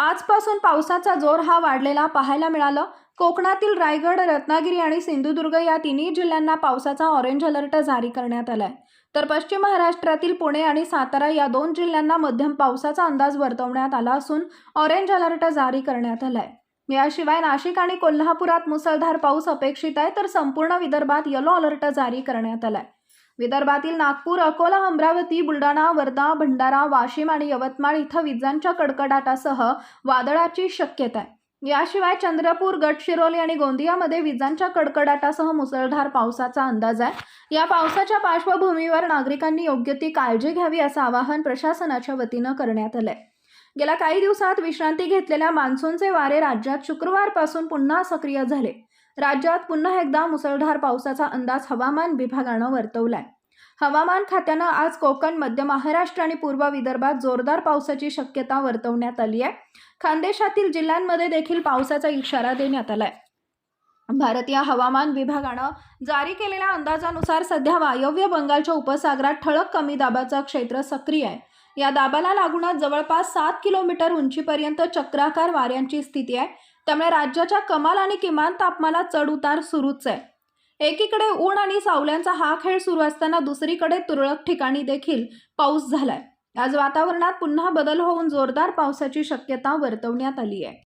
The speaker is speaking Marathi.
आजपासून पावसाचा जोर हा वाढलेला पाहायला मिळालं. कोकणातील रायगड रत्नागिरी आणि सिंधुदुर्ग या तिन्ही जिल्ह्यांना पावसाचा ऑरेंज अलर्ट जारी करण्यात आलाय. तर पश्चिम महाराष्ट्रातील पुणे आणि सातारा या दोन जिल्ह्यांना मध्यम पावसाचा अंदाज वर्तवण्यात आला असून ऑरेंज अलर्ट जारी करण्यात आलाय. याशिवाय नाशिक आणि कोल्हापुरात मुसळधार पाऊस अपेक्षित आहे तर संपूर्ण विदर्भात येलो अलर्ट जारी करण्यात आलाय. विदर्भातील नागपूर अकोला अमरावती बुलढाणा वर्धा भंडारा वाशिम आणि यवतमाळ इथं विजांच्या कडकडाटासह वादळाची शक्यता आहे. याशिवाय चंद्रपूर गडचिरोली आणि गोंदियामध्ये विजांच्या कडकडाटासह मुसळधार पावसाचा अंदाज आहे. या पावसाच्या पार्श्वभूमीवर नागरिकांनी योग्य ती काळजी घ्यावी असं आवाहन प्रशासनाच्या वतीनं करण्यात आलंय. गेल्या काही दिवसात विश्रांती घेतलेल्या मान्सूनचे वारे राज्यात शुक्रवारपासून पुन्हा सक्रिय झाले. राज्यात पुन्हा एकदा मुसळधार पावसाचा अंदाज हवामान विभागानं वर्तवलाय. हवामान खात्यानं आज कोकण मध्य महाराष्ट्र आणि पूर्व विदर्भात जोरदार पावसाची शक्यता वर्तवण्यात आली आहे. खानदेशातील जिल्ह्यांमध्ये देखील पावसाचा इशारा देण्यात आलाय. भारतीय हवामान विभागानं जारी केलेल्या अंदाजानुसार सध्या वायव्य बंगालच्या उपसागरात ठळक कमी दाबाचं क्षेत्र सक्रिय आहे. या दाबाला लागूनच जवळपास सात किलोमीटर उंचीपर्यंत चक्राकार वाऱ्यांची स्थिती आहे. त्यामुळे राज्याच्या कमाल आणि किमान तापमानात चढ उतार सुरूच आहे. एकीकडे ऊन आणि सावल्यांचा हा खेळ सुरू असताना दुसरीकडे तुरळक ठिकाणी देखील पाऊस झालाय. आज वातावरणात पुन्हा बदल होऊन जोरदार पावसाची शक्यता वर्तवण्यात आली आहे.